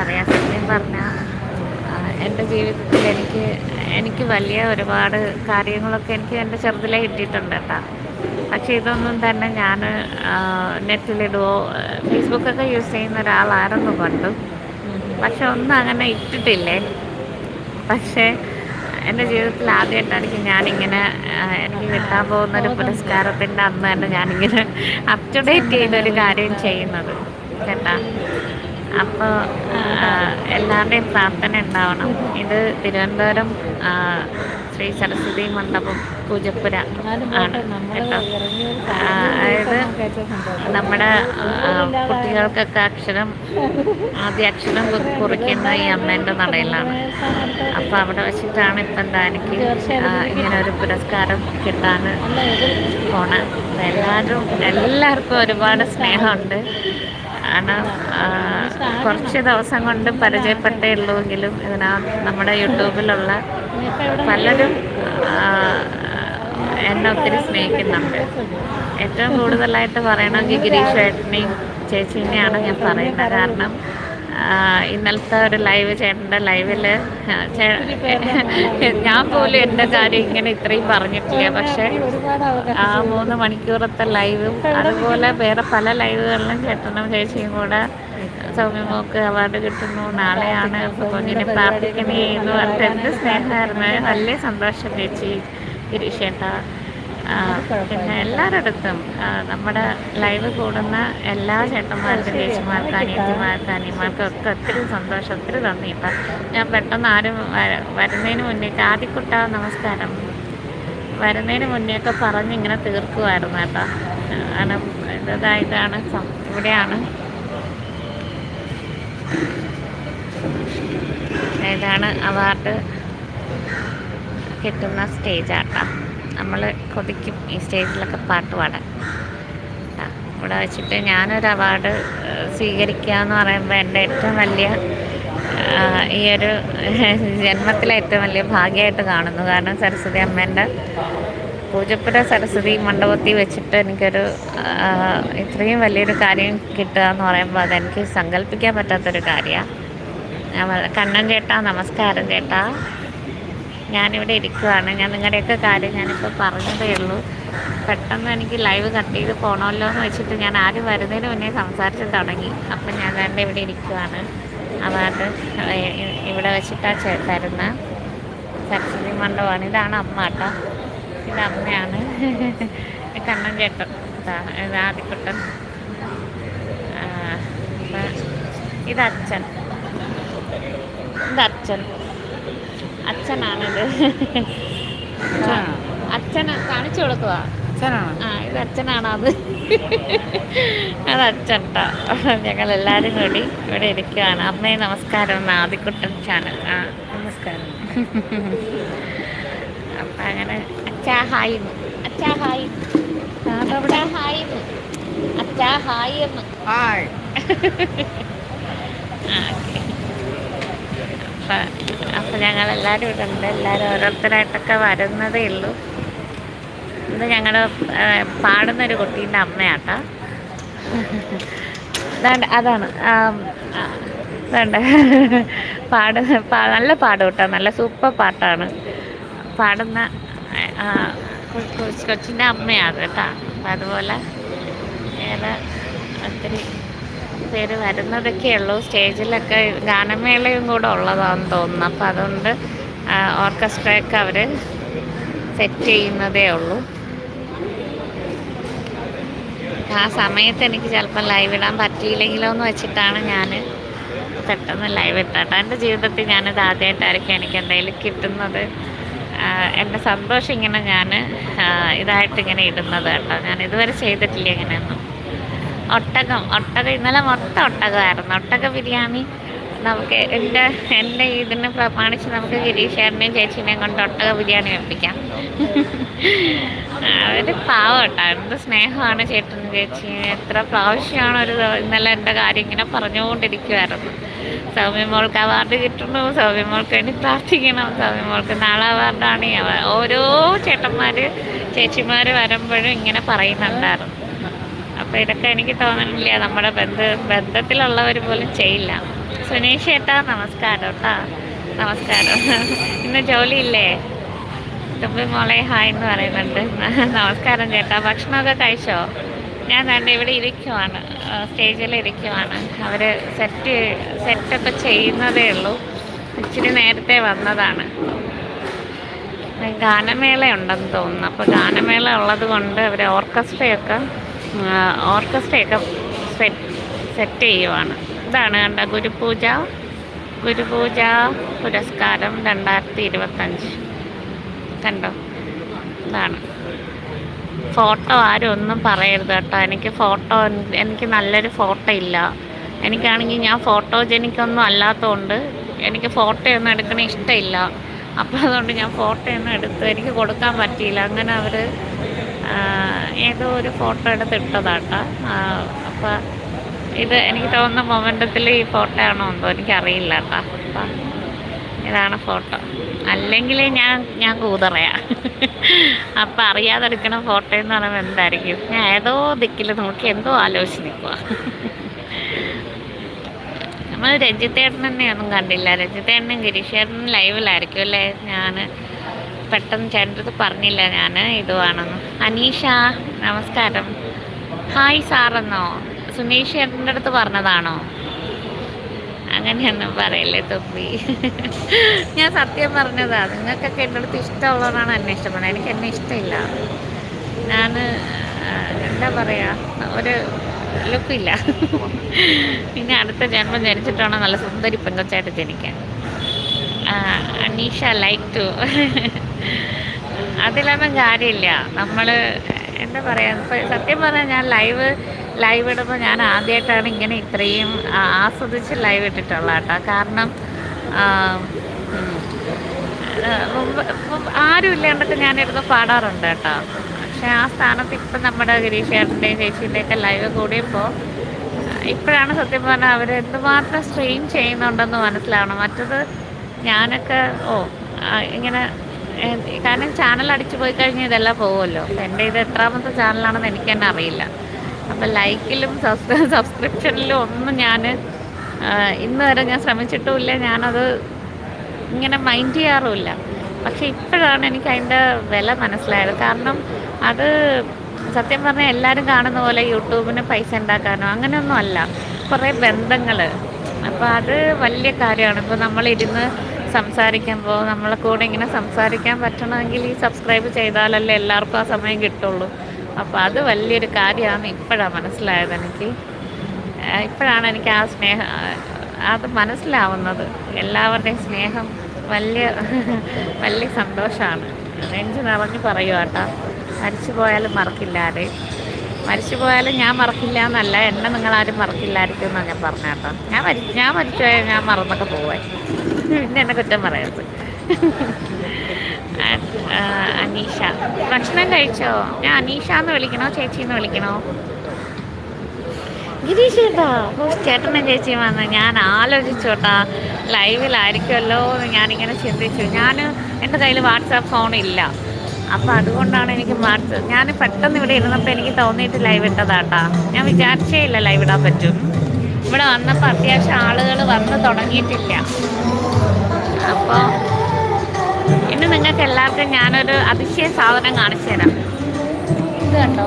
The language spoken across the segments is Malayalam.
പറയാം സത്യം പറഞ്ഞാൽ എന്റെ ജീവിതത്തിൽ എനിക്ക് എനിക്ക് വലിയ ഒരുപാട് കാര്യങ്ങളൊക്കെ എനിക്ക് എന്റെ ചെറുതിലെ കിട്ടിയിട്ടുണ്ട് കേട്ടോ. പക്ഷേ ഇതൊന്നും തന്നെ ഞാൻ നെറ്റിലിടുവോ ഫേസ്ബുക്കൊക്കെ യൂസ് ചെയ്യുന്ന ഒരാളായിരുന്നു പണ്ടും. പക്ഷെ ഒന്നും അങ്ങനെ ഇട്ടിട്ടില്ലേ. പക്ഷേ എന്റെ ജീവിതത്തിൽ ആദ്യമായിട്ടാണ് ഞാനിങ്ങനെ എനിക്ക് കിട്ടാൻ പോകുന്ന ഒരു പുരസ്കാരത്തിന്റെ അന്ന് തന്നെ ഞാനിങ്ങനെ അപ് ടു ഡേറ്റ് ചെയ്തൊരു കാര്യം ചെയ്യുന്നത് കേട്ടാ. അപ്പോൾ എല്ലാവരുടെയും പ്രാർത്ഥന ഉണ്ടാവണം. ഇത് തിരുവനന്തപുരം ശ്രീ സരസ്വതി മണ്ഡപം പൂജപ്പുര. ആണ് അതായത് നമ്മുടെ കുട്ടികൾക്കൊക്കെ അക്ഷരം ആദ്യ അക്ഷരം കു- കുറിക്കുന്ന ഈ അമ്മേന്റെ നടയിലാണ്. അപ്പോൾ അവിടെ വെച്ചിട്ടാണ് ഇപ്പം എനിക്ക് ഇങ്ങനെ ഒരു പുരസ്കാരം കിട്ടാൻ പോണ. എല്ലാവരും എല്ലാവർക്കും ഒരുപാട് സ്നേഹമുണ്ട്. കാരണം കുറച്ച് ദിവസം കൊണ്ട് പരിചയപ്പെട്ടേ ഉള്ളൂവെങ്കിലും ഇതിനകത്ത് നമ്മുടെ യൂട്യൂബിലുള്ള പലരും എന്നെ ഒത്തിരി സ്നേഹിക്കുന്നുണ്ട്. ഏറ്റവും കൂടുതലായിട്ട് പറയണമെങ്കിൽ ഗിരീഷ് ഏട്ടനെയും ചേച്ചീനെയാണ് ഞാൻ പറയുന്നത്. കാരണം ഇന്നലത്തെ ഒരു ലൈവ് ചേട്ടന്റെ ലൈവിൽ ഞാൻ പോലും എന്റെ കാര്യം ഇങ്ങനെ ഇത്രയും പറഞ്ഞിട്ടില്ല. പക്ഷെ ആ മൂന്ന് മണിക്കൂറത്തെ ലൈവും അതുപോലെ വേറെ പല ലൈവുകളിലും ചേട്ടനും ചേച്ചിയും കൂടെ സൗമ്യമോക്ക് അവാർഡ് കിട്ടുന്നു. നാളെയാണ് കുഞ്ഞിനെ പ്രാർത്ഥിക്കണേ എന്ന് പറഞ്ഞിട്ട് എന്ത് സ്നേഹമായിരുന്നു. നല്ല സന്തോഷം ചേച്ചി ഗിരീഷേട്ട പിന്നെ ആ, നമ്മുടെ ലൈവ് കൂടുന്ന എല്ലാ ചേട്ടന്മാർക്കും ചേച്ചിമാർക്കും അനിയത്തിമാർക്കും അനിയന്മാർക്കും ഒക്കെ ഒത്തിരി സന്തോഷം ഒത്തിരി തന്നി കേട്ടോ. ഞാൻ പെട്ടെന്ന് ആരും വര- വരുന്നതിന് മുന്നേ ആദ്യക്കുട്ട നമസ്കാരം. വരുന്നതിന് മുന്നേ ഒക്കെ പറഞ്ഞ് ഇങ്ങനെ തീർക്കുമായിരുന്നു കേട്ടോ. കാരണം ഇതായതാണ് ഇവിടെയാണ്. ഇതാണ് അവാർഡ് കിട്ടുന്ന സ്റ്റേജാട്ടോ നമ്മൾ കൊതിക്കും ഈ സ്റ്റേജിലൊക്കെ പാട്ട് പാടാൻ. ഇവിടെ വെച്ചിട്ട് ഞാനൊരു അവാർഡ് സ്വീകരിക്കുക എന്ന് പറയുമ്പോൾ എന്റെ ഏറ്റവും വലിയ ഈ ഒരു ജന്മത്തിലെ ഏറ്റവും വലിയ ഭാഗ്യമായിട്ട് കാണുന്നു. കാരണം സരസ്വതി അമ്മേന്റെ പൂജപ്പുര സരസ്വതി മണ്ഡപത്തിൽ വെച്ചിട്ട് എനിക്കൊരു ഇത്രയും വലിയൊരു കാര്യം കിട്ടുക എന്ന് പറയുമ്പോൾ അതെനിക്ക് സങ്കല്പിക്കാൻ പറ്റാത്തൊരു കാര്യമാണ്. കണ്ണൻ ചേട്ടാ നമസ്കാരം ചേട്ടാ. ഞാനിവിടെ ഇരിക്കുവാണ്. ഞാൻ നിങ്ങളുടെയൊക്കെ കാര്യം ഞാനിപ്പോൾ പറഞ്ഞതേ ഉള്ളൂ. പെട്ടെന്ന് എനിക്ക് ലൈവ് കട്ട് ചെയ്ത് പോകണമല്ലോ എന്ന് വെച്ചിട്ട് ഞാൻ ആരും വരുന്നതിന് മുന്നേ സംസാരിച്ച് തുടങ്ങി. അപ്പം ഞാൻ തന്നെ ഇവിടെ ഇരിക്കുവാണ്. അതായത് ഇവിടെ വെച്ചിട്ടാണ് ചേ തരുന്ന. സരസ്വതി മണ്ഡപമാണ്. ഇതാണ് അമ്മ കേട്ടോ. ഇത് അമ്മയാണ്. കണ്ണൻ ചേട്ടൻ. ഇതാ ആദിക്കുട്ടൻ. ഇത് അച്ഛൻ. ഇത് അച്ഛൻ. അച്ഛനാണിത്. അച്ഛന കാണിച്ചു കൊടുക്കുക ആ ഇത് അച്ഛനാണോ അത് അത് അച്ഛൻ ഞങ്ങൾ എല്ലാവരും കൂടി ഇവിടെ ഇരിക്കുകയാണ് അമ്മയെ നമസ്കാരം. ആദിക്കുട്ടൻ ചാനൽ ആ. നമസ്കാരം. അപ്പം അങ്ങനെ അച്ഛാ ഹായ്. അച്ഛാ ഹായ് അച്ഛാ ഹായ്. അച്ഛാ ഹായ് എന്ന്. ഹായ്. അപ്പം അപ്പം ഞങ്ങളെല്ലാവരും ഇവിടെ ഉണ്ട്. എല്ലാവരും ഓരോരുത്തരായിട്ടൊക്കെ വരുന്നതേ ഉള്ളൂ. ഇത് ഞങ്ങളുടെ പാടുന്നൊരു കുട്ടീന്റെ അമ്മയാട്ടോ. അതാണ്. പാട് പാ- നല്ല പാടും കേട്ടോ നല്ല സൂപ്പർ പാട്ടാണ്. പാടുന്ന കൊച്ചിന്റെ അമ്മയാണ് കേട്ടോ. അപ്പം അതുപോലെ ഏറെ ഒത്തിരി പേര് വരുന്നതൊക്കെ ഉള്ളൂ. സ്റ്റേജിലൊക്കെ ഗാനമേളയും കൂടെ ഉള്ളതാണെന്ന് തോന്നുന്നു. അപ്പം അതുകൊണ്ട് ഓർക്കസ്ട്രയൊക്കെ അവർ സെറ്റ് ചെയ്യുന്നതേ ഉള്ളൂ. ആ സമയത്ത് എനിക്ക് ചിലപ്പോൾ ലൈവ് ഇടാൻ പറ്റിയില്ലെങ്കിലോ എന്ന് വെച്ചിട്ടാണ് ഞാൻ പെട്ടെന്ന് ലൈവ് ഇട്ടാട്ട എന്റെ ജീവിതത്തിൽ ഞാനിത് ആദ്യമായിട്ടായിരിക്കും എനിക്ക് എന്തെങ്കിലും കിട്ടുന്നത്. എന്റെ സന്തോഷം ഇങ്ങനെ ഞാൻ ഇതായിട്ട് ഇങ്ങനെ ഇടുന്നത് കേട്ടോ. ഞാൻ ഇതുവരെ ചെയ്തിട്ടില്ല ഇങ്ങനെയൊന്നും. ഒട്ടകം ഒട്ടകം ഇന്നലെ മൊത്തം ഒട്ടകമായിരുന്നു. ഒട്ടക ബിരിയാണി നമുക്ക് എന്റെ എന്റെ ഇതിനെ പ്രമാണിച്ച് നമുക്ക് ഗിരീഷേറിനെയും ചേച്ചീനെയും കൊണ്ട് ഒട്ടക ബിരിയാണി വെപ്പിക്കാം. അവർ പാവം കേട്ടോ. എന്ത് സ്നേഹമാണ് ചേട്ടനും ചേച്ചിയും. എത്ര പ്രാവശ്യമാണ് ഒരു ഇന്നലെ എന്റെ കാര്യം ഇങ്ങനെ പറഞ്ഞുകൊണ്ടിരിക്കുമായിരുന്നു സൗമ്യമോൾക്ക് അവാർഡ് കിട്ടുന്നു സൗമ്യമോൾക്ക് വേണ്ടി പ്രാർത്ഥിക്കണം. സൗമ്യമോൾക്ക് നാളെ അവാർഡാണ്. ഓരോ ചേട്ടന്മാർ ചേച്ചിമാർ വരുമ്പോഴും ഇങ്ങനെ പറയുന്നുണ്ടായിരുന്നു. അപ്പോൾ ഇതൊക്കെ എനിക്ക് തോന്നുന്നില്ല നമ്മുടെ ബന്ധ ബന്ധത്തിലുള്ളവർ പോലും ചെയ്യില്ല. സുനീഷ് ചേട്ടാ നമസ്കാരം കേട്ടാ നമസ്കാരം. ഇന്ന് ജോലിയില്ലേ? തുമ്പി മോളെ ഹായ് എന്ന് പറയുന്നുണ്ട്. നമസ്കാരം ചേട്ടാ. ഭക്ഷണമൊക്കെ കഴിച്ചോ? ഞാൻ കണ്ട് ഇവിടെ ഇരിക്കുവാണ്. സ്റ്റേജിൽ ഇരിക്കുവാണ്. അവർ സെറ്റ് സെറ്റൊക്കെ ചെയ്യുന്നതേ ഉള്ളൂ. ഇച്ചിരി നേരത്തെ വന്നതാണ്. ഗാനമേള ഉണ്ടെന്ന് തോന്നുന്നു. അപ്പോൾ ഗാനമേള ഉള്ളത് കൊണ്ട് അവർ ഓർക്കസ്ട്രയൊക്കെ ഓർക്കസ്ട്രയൊക്കെ സെറ്റ് സെറ്റ് ചെയ്യുവാണ്. ഇതാണ് കണ്ട ഗുരുപൂജ. ഗുരുപൂജ പുരസ്കാരം രണ്ടായിരത്തി ഇരുപത്തഞ്ച് കണ്ടോ? ഇതാണ്. ഫോട്ടോ ആരും ഒന്നും പറയരുത് കേട്ടോ. എനിക്ക് ഫോട്ടോ എനിക്ക് നല്ലൊരു ഫോട്ടോ ഇല്ല. എനിക്കാണെങ്കിൽ ഞാൻ ഫോട്ടോജനിക്കൊന്നും അല്ലാത്തതുകൊണ്ട് എനിക്ക് ഫോട്ടോ ഒന്നും എടുക്കണ ഇഷ്ടമില്ല. അപ്പോൾ അതുകൊണ്ട് ഞാൻ ഫോട്ടോ ഒന്നും എടുത്ത് എനിക്ക് കൊടുക്കാൻ പറ്റിയില്ല. അങ്ങനെ അവർ ഏതോ ഒരു ഫോട്ടോ എടുത്ത് അപ്പം ഇത് എനിക്ക് തോന്നുന്ന മൊമെന്റത്തിൽ ഈ ഫോട്ടോ ആണോ എന്തോ എനിക്കറിയില്ല കേട്ടോ അപ്പം ഇതാണ് ഫോട്ടോ അല്ലെങ്കിൽ ഞാൻ ഞാൻ കൂതറയാ. അപ്പം അറിയാതെ എടുക്കണ ഫോട്ടോ എന്ന് പറയുമ്പോൾ എന്തായിരിക്കും? ഞാൻ ഏതോ ദിക്കിൽ നോക്കി എന്തോ ആലോചിച്ച് നിൽക്കുക നമ്മൾ രഞ്ജിത്തേട്ടനെന്നെ ഒന്നും കണ്ടില്ല. രഞ്ജിത്തേട്ടനും ഗിരീഷേട്ടനും ലൈവിലായിരിക്കും അല്ലേ? ഞാൻ പെട്ടെന്ന് ചേട്ടന്റെ പറഞ്ഞില്ല ഞാൻ ഇതുവാണെന്ന് അനീഷ നമസ്കാരം. ഹായ് സാറെന്നോ സുനീഷ് ചേട്ടന്റെ അടുത്ത് പറഞ്ഞതാണോ? അങ്ങനെയൊന്നും പറയല്ലേ തൊപ്പി. ഞാൻ സത്യം പറഞ്ഞതാ. നിങ്ങൾക്കൊക്കെ എന്റെ അടുത്ത് ഇഷ്ടമുള്ളവരാണ് എന്നെ ഇഷ്ടപ്പെടുന്നത്. എനിക്ക് എന്നെ ഇഷ്ടമില്ല. ഞാൻ എന്താ പറയുക ഒരു ലുക്കില്ല പിന്നെ അടുത്ത ജന്മം ജനിച്ചിട്ടാണോ നല്ല സുന്ദരി പെങ്കൊച്ചായിട്ട് ജനിക്കാൻ. അനീഷ ലൈക്ക് ടു അതിലൊന്നും കാര്യമില്ല. നമ്മൾ എന്താ പറയുക സത്യം പറഞ്ഞാൽ ഞാൻ ലൈവ് ലൈവ് ഇടുമ്പോൾ ഞാൻ ആദ്യമായിട്ടാണ് ഇങ്ങനെ ഇത്രയും ആസ്വദിച്ച് ലൈവ് ഇട്ടിട്ടുള്ളത് കേട്ടോ. കാരണം ആരും ഇല്ലാണ്ടൊക്കെ ഞാനിരുന്ന് പാടാറുണ്ട് കേട്ടോ. പക്ഷേ ആ സ്ഥാനത്ത് ഇപ്പം നമ്മുടെ ഗിരീഷ് ചേട്ടന്റെയും ചേച്ചീന്റെയൊക്കെ ലൈവ് കൂടിയപ്പോൾ ഇപ്പോഴാണ് സത്യം പറഞ്ഞാൽ അവർ എന്തുമാത്രം സ്ട്രെയിൻ ചെയ്യുന്നുണ്ടെന്ന് മനസ്സിലാവണം. മറ്റത് ഞാനൊക്കെ ഓ ഇങ്ങനെ കാരണം ചാനൽ അടിച്ചു പോയി കഴിഞ്ഞാൽ ഇതെല്ലാം പോകുമല്ലോ. എന്റെ ഇത് എത്രാമത്തെ ചാനലാണെന്ന് എനിക്ക് തന്നെ അറിയില്ല. അപ്പം ലൈക്കിലും സബ്സ്ക്രിപ്ഷനിലും ഒന്നും ഞാൻ ഇന്ന് വരെ ഞാൻ ശ്രമിച്ചിട്ടുമില്ല. ഞാനത് ഇങ്ങനെ മൈൻഡ് ചെയ്യാറുമില്ല. പക്ഷെ ഇപ്പോഴാണ് എനിക്ക് അതിന്റെ വില മനസ്സിലായത്. കാരണം അത് സത്യം പറഞ്ഞാൽ എല്ലാവരും കാണുന്ന പോലെ യൂട്യൂബിന് പൈസ ഉണ്ടാക്കാനോ അങ്ങനെയൊന്നും അല്ല. കുറേ ബന്ധങ്ങൾ അപ്പോൾ അത് വലിയ കാര്യമാണ്. ഇപ്പോൾ നമ്മളിരുന്ന് സംസാരിക്കുമ്പോൾ നമ്മളെ കൂടെ ഇങ്ങനെ സംസാരിക്കാൻ പറ്റണമെങ്കിൽ ഈ സബ്സ്ക്രൈബ് ചെയ്താലല്ലേ എല്ലാവർക്കും ആ സമയം കിട്ടുള്ളൂ. അപ്പോൾ അത് വലിയൊരു കാര്യമാണ് ഇപ്പോഴാണ് മനസ്സിലായത് എനിക്ക്. ഇപ്പോഴാണ് എനിക്ക് ആ സ്നേഹം അത് മനസ്സിലാവുന്നത്. എല്ലാവരുടെയും സ്നേഹം വലിയ വലിയ സന്തോഷമാണ്. നെഞ്ച് നിറഞ്ഞ് പറയുക കേട്ടോ മരിച്ചു പോയാലും മറക്കില്ല ആരെയും. മരിച്ചു പോയാലും ഞാൻ മറക്കില്ല എന്നല്ല. എന്നെ നിങ്ങളാരും മറക്കില്ലായിരിക്കും എന്നാണ് ഞാൻ പറഞ്ഞ കേട്ടോ. ഞാൻ മരി ഞാൻ മരിച്ചു പോയാൽ ഞാൻ മറന്നൊക്കെ പോവാൻ പിന്നെ എന്നെ കുറ്റം പറയരുത്. അനീഷ. ഭക്ഷണം കഴിച്ചോ? ഞാൻ അനീഷ എന്ന് വിളിക്കണോ? ചേച്ചി എന്ന് വിളിക്കണോ? ഗിരീഷ് ചേട്ടാ ചേട്ടനും ചേച്ചിയും വന്ന്. ഞാൻ ആലോചിച്ചോട്ടാ ലൈവിലായിരിക്കുമല്ലോ എന്ന് ഞാനിങ്ങനെ ചിന്തിച്ചു. ഞാൻ എന്റെ കയ്യിൽ വാട്സാപ്പ് ഫോണില്ല. അപ്പോൾ അതുകൊണ്ടാണ് എനിക്ക് മാർച്ച് ഞാൻ പെട്ടെന്ന് ഇവിടെ ഇരുന്നപ്പോൾ എനിക്ക് തോന്നിയിട്ട് ലൈവ് ഇട്ടതാട്ടാ. ഞാൻ വിചാരിച്ചേ ഇല്ല ലൈവ് ഇടാൻ പറ്റും. ഇവിടെ വന്നപ്പോൾ അത്യാവശ്യം ആളുകൾ വന്ന് തുടങ്ങിയിട്ടില്ല. അപ്പോൾ ഇന്ന് നിങ്ങൾക്ക് എല്ലാവർക്കും ഞാനൊരു അതിശയ സാധനം കാണിച്ചു തരാം. ഇത് കണ്ടോ?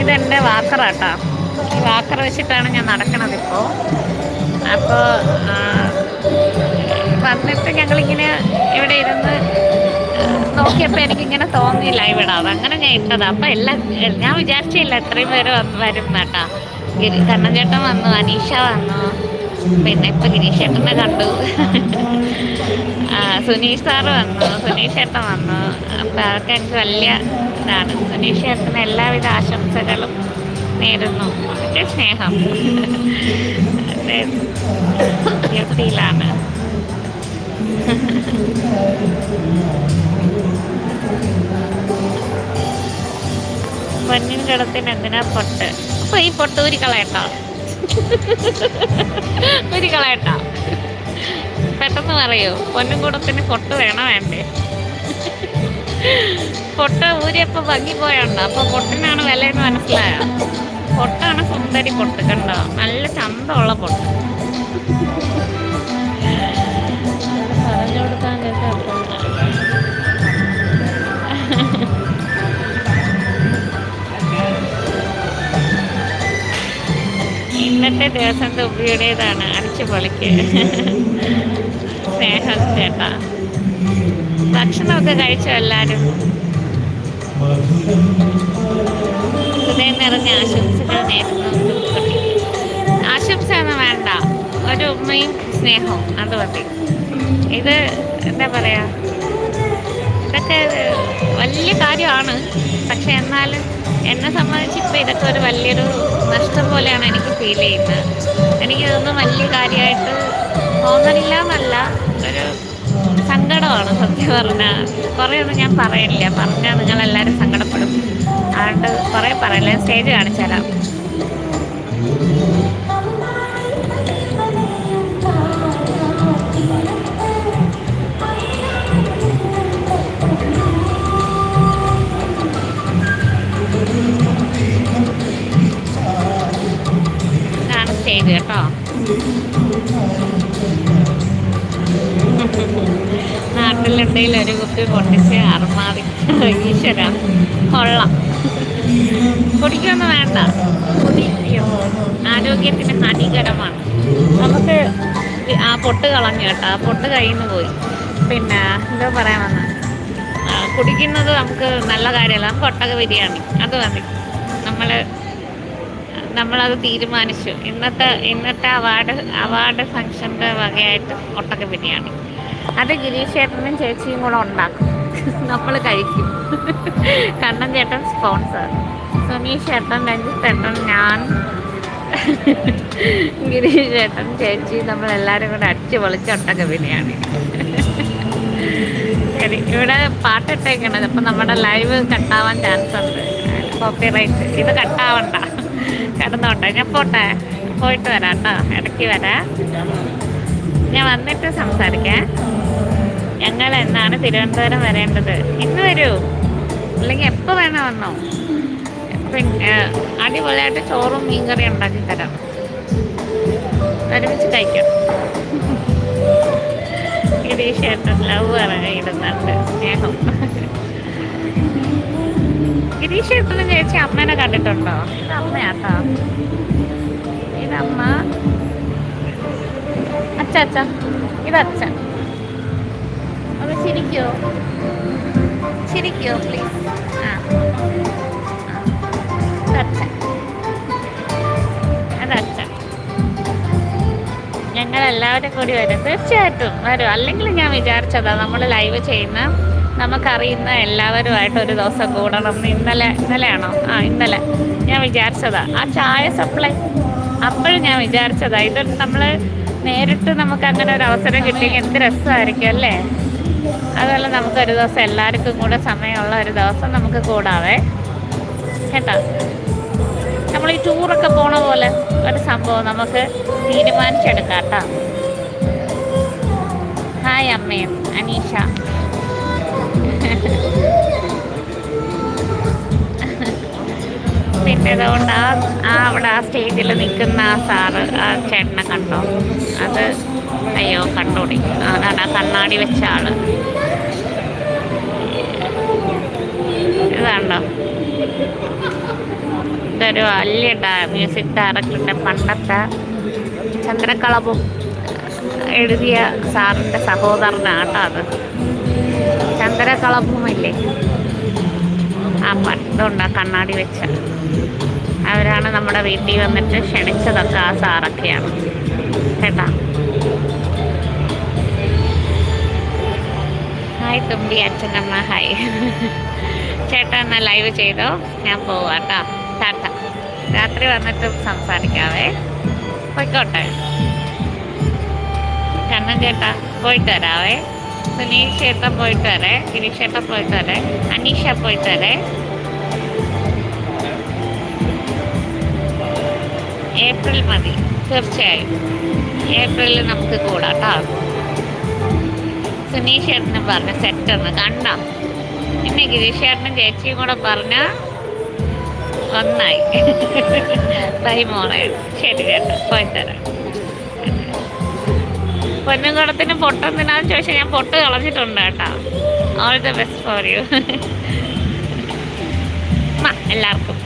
ഇതെന്റെ വാക്കറാട്ടാ. ഈ വാക്കർ വെച്ചിട്ടാണ് ഞാൻ നടക്കണത് ഇപ്പോൾ അപ്പോൾ വന്നിട്ട് ഞങ്ങളിങ്ങനെ ഇവിടെ ഇരുന്ന് നോക്കിയപ്പോൾ എനിക്കിങ്ങനെ തോന്നിയില്ല ഇവിടെ? അത് അങ്ങനെ ഞാൻ ഇട്ടത്. അപ്പം എല്ലാം ഞാൻ വിചാരിച്ചില്ല എത്രയും പേര് വന്ന് വരും കേട്ടോ ഗിരി കണ്ണൻ ചേട്ടൻ വന്നു അനീഷ വന്നു. പിന്നെ ഇപ്പം ഗിരീഷ് ചേട്ടനെ കണ്ടു സുനീഷ് സാറ് വന്നു സുനീഷ് ചേട്ടൻ വന്നു. അപ്പം അതൊക്കെ എനിക്ക് വലിയ ഇതാണ്. സുനീഷ് ചേട്ടന് എല്ലാവിധ ആശംസകളും നേരുന്നു. സ്നേഹം. ബ്യൂട്ടിയിലാണ് പൊന്നിൻ കിടത്തിന് എന്തിനാ പൊട്ട്? അപ്പൊ ഈ പൊട്ട് ഒരു കളയട്ടോ. ഒരു കളയട്ടോ. പെട്ടെന്ന് പറയൂ പൊന്നും കൂടത്തിന് പൊട്ട് വേണോ വേണ്ടേ? പൊട്ട ഊരിയപ്പോ ഭംഗി പോയുണ്ട്? അപ്പൊ പൊട്ടിനാണ് വിലയെന്ന് മനസ്സിലായോ? പൊട്ടാണ് സുന്ദരി പൊട്ട് കണ്ടോ? നല്ല ചന്തമുള്ള പൊട്ട്. ഇന്നത്തെ ഉപ്പിയുടേതാണ് അടിച്ചു പൊളിക്ക്. സ്നേഹം ചേട്ടാ. ഭക്ഷണമൊക്കെ കഴിച്ചു എല്ലാവരും ഹൃദയം നിറഞ്ഞ ആശംസകൾ നേരുന്നു. ആശംസ ഒന്നും വേണ്ട. ഒരു ഉമ്മയും സ്നേഹവും. അത് മതി. ഇത് എന്താ പറയാ? ഇതൊക്കെ വലിയ കാര്യമാണ്. പക്ഷെ എന്നാലും എന്നെ സംബന്ധിച്ച് ഇപ്പം ഇതൊക്കെ ഒരു വലിയൊരു നഷ്ടം പോലെയാണ് എനിക്ക് ഫീൽ ചെയ്യുന്നത്. എനിക്ക് ഇതൊന്നും വലിയ കാര്യമായിട്ട് തോന്നണില്ല എന്നല്ല ഒരു സങ്കടമാണ് സത്യം പറഞ്ഞാൽ കുറേ ഒന്നും ഞാൻ പറയില്ല പറഞ്ഞാൽ നിങ്ങളെല്ലാവരും സങ്കടപ്പെടും. അതുകൊണ്ട് കുറേ പറയില്ല? സ്റ്റേജ് കാണിച്ചു തരാം കുപ്പി പൊട്ടിച്ച് അറുമാതി ഈശ്വര. കൊള്ളാം. കുടിക്കൊന്നും വേണ്ട. ആരോഗ്യത്തിന് ഹാനികരമാണ്. നമുക്ക് ആ പൊട്ട് കളഞ്ഞു കേട്ടോ. ആ പൊട്ട് കയ്യിൽ പോയി. പിന്നെ എന്താ പറയാൻ കുടിക്കുന്നത് നമുക്ക് നല്ല കാര്യമല്ല. നമുക്ക് ഒട്ടക ബിരിയാണി. അത് മതി. നമ്മൾ നമ്മളത് തീരുമാനിച്ചു. ഇന്നത്തെ ഇന്നത്തെ അവാർഡ് അവാർഡ് ഫംഗ്ഷന്റെ വകയായിട്ട് ഒട്ടക ബിരിയാണി. അത് ഗിരീഷ് ചേട്ടനും ചേച്ചിയും കൂടെ ഉണ്ടാക്കും. നമ്മൾ കഴിക്കും. കണ്ണൻ ചേട്ടൻ സ്പോൺസർ സുനീഷ് ചേട്ടൻ രഞ്ജിത്ത് ചേട്ടൻ ഞാൻ. ഗിരീഷ് ചേട്ടൻ ചേച്ചി നമ്മളെല്ലാവരും കൂടെ അടിച്ച് പൊളിച്ച് കവിനെയാണ് ഇവിടെ പാട്ടിട്ടേക്കണത്. അപ്പം നമ്മുടെ ലൈവ് കട്ടാവാൻ ചാൻസ് ഉണ്ട്. കോപ്പി റൈറ്റ് ഇത് കട്ടാവണ്ട. കിടന്നോട്ടെ. ഞാൻ പോട്ടെ. പോയിട്ട് വരാം കേട്ടോ. ഇടയ്ക്ക് വരാം. ഞാൻ വന്നിട്ട് സംസാരിക്കാം. ഞങ്ങൾ എന്നാണ് തിരുവനന്തപുരം വരേണ്ടത്. ഇന്ന് വരൂ. അല്ലെങ്കിൽ എപ്പോൾ വേണോ വന്നോ. പിന്നെ അടിപൊളിയായിട്ട് ചോറും മീൻകറി ഉണ്ടാക്കി തരാം. ഒരുമിച്ച് കഴിക്കാം. ഗിരീഷ് ലവ് ഇടുന്നുണ്ട് സ്നേഹം. ഗിരീഷ് ചേട്ടനും ചേച്ചി അമ്മേനെ കണ്ടിട്ടുണ്ടോ? ഇത് അമ്മയാട്ടോ. ഇതമ്മ അച്ഛ അച്ഛ. ഇത് ഒന്ന് ചിരിക്കോ? പ്ലീസ് ആ. ആ. ഇത് അച്ഛൻ അത് അച്ഛൻ ഞങ്ങൾ എല്ലാവരും കൂടി വരും. തീർച്ചയായിട്ടും വരും. അല്ലെങ്കിൽ ഞാൻ വിചാരിച്ചതാ നമ്മൾ ലൈവ് ചെയ്യുന്ന നമുക്കറിയുന്ന എല്ലാവരുമായിട്ട് ഒരു ദിവസം കൂടണം. എന്ന് ഇന്നലെ ഇന്നലെയാണോ? ആ ഇന്നലെ. ഞാൻ വിചാരിച്ചതാ. ആ ചായ സപ്ലൈ അപ്പോഴും ഞാൻ വിചാരിച്ചതാ. ഇത് നമ്മൾ നേരിട്ട് നമുക്ക് അങ്ങനെ ഒരു അവസരം കിട്ടിയെങ്കിൽ എന്ത് രസമായിരിക്കും അല്ലേ? അതുപോലെ നമുക്ക് ഒരു ദിവസം എല്ലാവർക്കും കൂടെ സമയമുള്ള ഒരു ദിവസം നമുക്ക് കൂടാവേ. കേട്ടോ? നമ്മൾ ഈ ടൂറൊക്കെ പോണ പോലെ ഒരു സംഭവം നമുക്ക് തീരുമാനിച്ചെടുക്കാം കേട്ടോ. ഹായ് അമ്മയും അനീഷ. പിന്നെ അതുകൊണ്ട് ആ ആ അവിടെ ആ സ്റ്റേജിൽ നിൽക്കുന്ന ആ സാറ് ആ ചേട്ടനെ കണ്ടോ? അത് അയ്യോ കണ്ടോടി. അതാണ് ആ കണ്ണാടി വെച്ച ആൾ. ഇതാണ്ടോ ഇതൊരു വലിയ മ്യൂസിക് ഡയറക്ടറിന്റെ പണ്ടത്തെ ചന്ദ്രക്കളവും എഴുതിയ സാറിന്റെ സഹോദരനാട്ടോ അത്. ചന്ദ്രകളഭുമില്ലേ ആ പണ്ടുണ്ട് ആ കണ്ണാടി വെച്ച. അവരാണ് നമ്മുടെ വീട്ടിൽ വന്നിട്ട് ക്ഷണിച്ചതൊക്കെ ആ സാറൊക്കെയാണ്. കേട്ടാ? ഹായ് തുമ്പി അച്ഛനമ്മ ഹായ്. ചേട്ടാ എന്നാൽ ലൈവ് ചെയ്തോ? ഞാൻ പോവാട്ടോ ടാറ്റ. രാത്രി വന്നിട്ട് സംസാരിക്കാവേ. പോയിക്കോട്ടെ. കണ്ണൻ ചേട്ടാ പോയിട്ട് വരാവേ. സുനീഷ് ചേട്ടൻ പോയിട്ട് വരേ. ഗിരീഷ് ചേട്ടൻ പോയിട്ട് വരേ. അനീഷ പോയിട്ട് വരേ. ഏപ്രിൽ മതി. തീർച്ചയായും. ഏപ്രിലിൽ നമുക്ക് കൂടാട്ടോ സുനീഷ് ചേട്ടനും പറഞ്ഞ സെറ്റ് ഒന്ന് കണ്ടോ? പിന്നെ ഗിരീഷേട്ടനും ചേച്ചിയും കൂടെ പറഞ്ഞ ഒന്നായി. ബൈ മോളെ. ശരി ചേട്ടാ പോയി തരാം. പൊന്നുകുടത്തിന് പൊട്ടെന്തിനാന്ന് ചോദിച്ചാൽ ഞാൻ പൊട്ട് കളഞ്ഞിട്ടുണ്ട് കേട്ടോ. All the best for you എല്ലാവർക്കും.